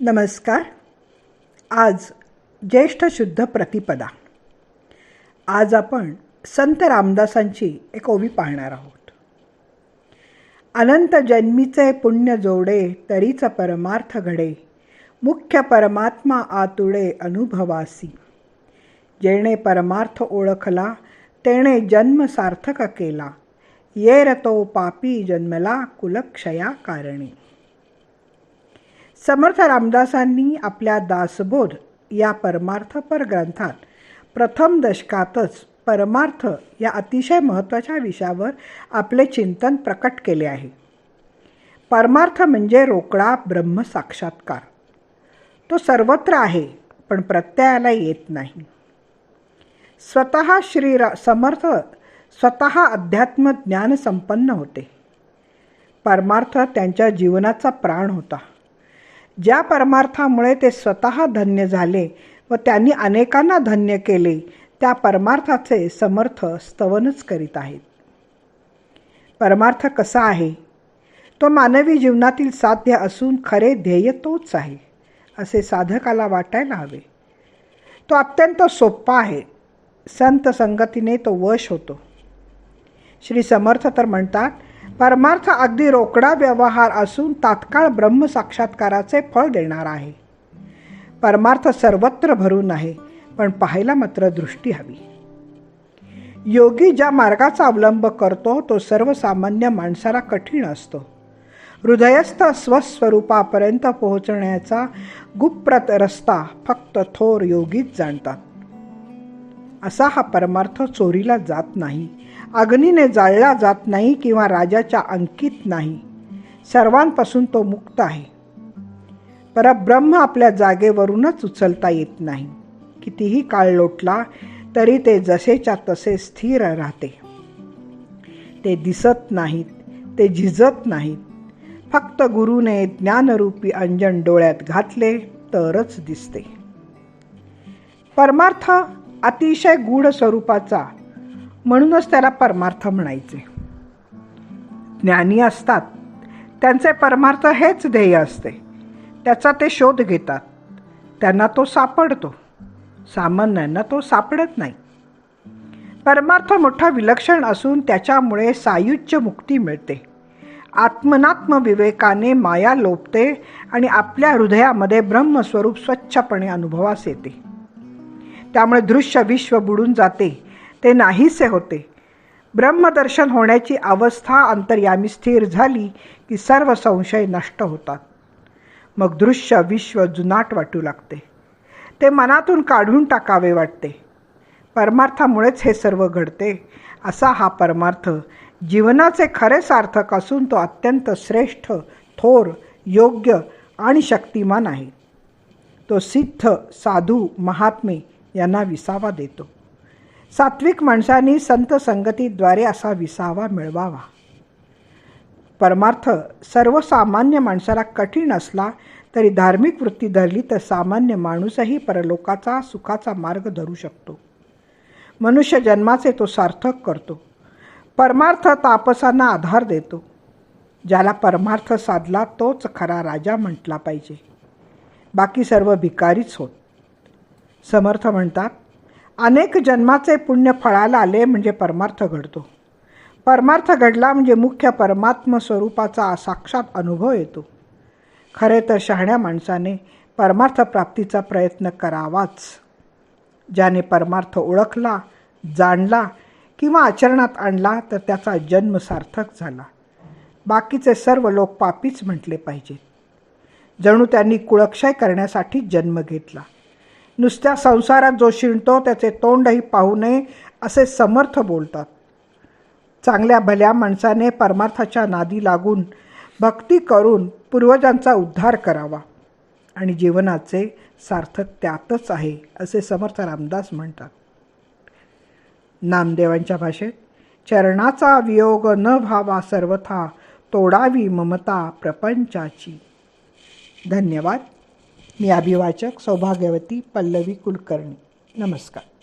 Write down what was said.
नमस्कार. आज ज्येष्ठ शुद्ध प्रतिपदा. आज आपण संत रामदासांची एक ओवी पाहणार आहोत. अनंत जन्मीचे पुण्य जोडे तरीच परमार्थ घडे. मुख्य परमात्मा आतुडे अनुभवासी. जेणे परमार्थ ओळखला तेणे जन्म सार्थक केला. येर तो पापी जन्मला कुलक्षया कारणी. समर्थ रामदासांनी आपल्या दासबोध या परमार्थपर ग्रंथात प्रथम दशकातच परमार्थ या अतिशय महत्त्वाच्या विषयावर आपले चिंतन प्रकट केले आहे. परमार्थ म्हणजे रोकडा ब्रह्मसाक्षात्कार तो सर्वत्र आहे पण प्रत्ययाला येत नाही. स्वतः श्री समर्थ स्वतः अध्यात्म ज्ञान संपन्न होते. परमार्थ त्यांच्या जीवनाचा प्राण होता. ज्या परमार्थामुळे ते स्वतः धन्य झाले व त्यांनी अनेकांना धन्य केले त्या परमार्थाचे समर्थ स्तवनच करीत आहेत. परमार्थ कसा आहे? तो मानवी जीवनातील साध्य असून खरे ध्येय तोच आहे असे साधकाला वाटायला हवे. तो अत्यंत सोपा आहे. संत संगतीने तो वश होतो. श्री समर्थ तर म्हणतात परमार्थ अगदी रोकडा व्यवहार असून तात्काळ ब्रह्मसाक्षात्काराचे फळ देणार आहे. परमार्थ सर्वत्र भरून आहे पण पाहायला मात्र दृष्टी हवी. योगी ज्या मार्गाचा अवलंब करतो तो सर्वसामान्य माणसाला कठीण असतो. हृदयस्थ स्वस्वरूपापर्यंत पोहोचण्याचा गुप्प्रत रस्ता फक्त थोर योगीच जाणतात. असा हा परमार्थ चोरीला जात नाही. अग्नीने जाळला जात नाही किंवा राजाच्या अंकित नाही. सर्वांपासून तो मुक्त आहे. परब्रह्म आपल्या जागेवरूनच उचलता येत नाही. कितीही काळ लोटला तरी ते जसेच्या तसे स्थिर राहते. ते दिसत नाहीत ते झिजत नाहीत. फक्त गुरुने ज्ञानरूपी अंजन डोळ्यात घातले तरच दिसते. परमार्थ अतिशय गूढ स्वरूपाचा म्हणूनच त्याला परमार्थ म्हणायचे. ज्ञानी असतात. त्यांचे परमार्थ हेच ध्येय असते. त्याचा ते शोध घेतात. त्यांना तो सापडतो. सामान्यांना तो सापडत नाही. परमार्थ मोठा विलक्षण असून त्याच्यामुळे सायुज्य मुक्ती मिळते. आत्मनात्म विवेकाने माया लोपते आणि आपल्या हृदयामध्ये ब्रह्मस्वरूप स्वच्छपणे अनुभवास येते. त्यामुळे दृश्य विश्व बुडून जाते. ते नाहीसे होते. ब्रह्मदर्शन होण्याची अवस्था अंतर्यामी स्थिर झाली की सर्व संशय नष्ट होतात. मग दृश्य विश्व जुनाट वाटू लागते. ते मनातून काढून टाकावे वाटते. परमार्थामुळेच हे सर्व घडते असा हा परमार्थ जीवनाचे खरे सार्थक असून तो अत्यंत श्रेष्ठ थोर योग्य आणि शक्तिमान आहे. तो सिद्ध साधू महात्मे यांना विसावा देतो. सात्विक माणसांनी संत संगतीद्वारे असा विसावा मिळवावा. परमार्थ सर्वसामान्य माणसाला कठीण असला तरी धार्मिक वृत्ती धरली तर सामान्य माणूसही परलोकाचा सुखाचा मार्ग धरू शकतो. मनुष्य जन्माचे तो सार्थक करतो. परमार्थ तापसांना आधार देतो. ज्याला परमार्थ साधला तोच खरा राजा म्हटला पाहिजे. बाकी सर्व भिकारीच होत. समर्थ म्हणतात अनेक जन्माचे पुण्य फळाला आले म्हणजे परमार्थ घडतो. परमार्थ घडला म्हणजे मुख्य परमात्म स्वरूपाचा साक्षात अनुभव येतो. खरे तर शहाण्या माणसाने परमार्थ प्राप्तीचा प्रयत्न करावाच. ज्याने परमार्थ ओळखला जाणला किंवा आचरणात आणला तर त्याचा जन्म सार्थक झाला. बाकीचे सर्व लोक पापीच म्हटले पाहिजेत. जणू त्यांनी कुळक्षय करण्यासाठी जन्म घेतला. नुसत्या संसारात जो शिणतो त्याचे तोंडही पाहू नये असे समर्थ बोलतात. चांगल्या भल्या माणसाने परमार्थाच्या नादी लागून भक्ती करून पूर्वजांचा उद्धार करावा. आणि जीवनाचे सार्थक त्यातच आहे असे समर्थ रामदास म्हणतात. नामदेवांच्या भाषेत चरणाचा वियोग न व्हावा सर्वथा तोडावी ममता प्रपंचाची. धन्यवाद. मी अभिवाचक सौभाग्यवती पल्लवी कुलकर्णी. नमस्कार.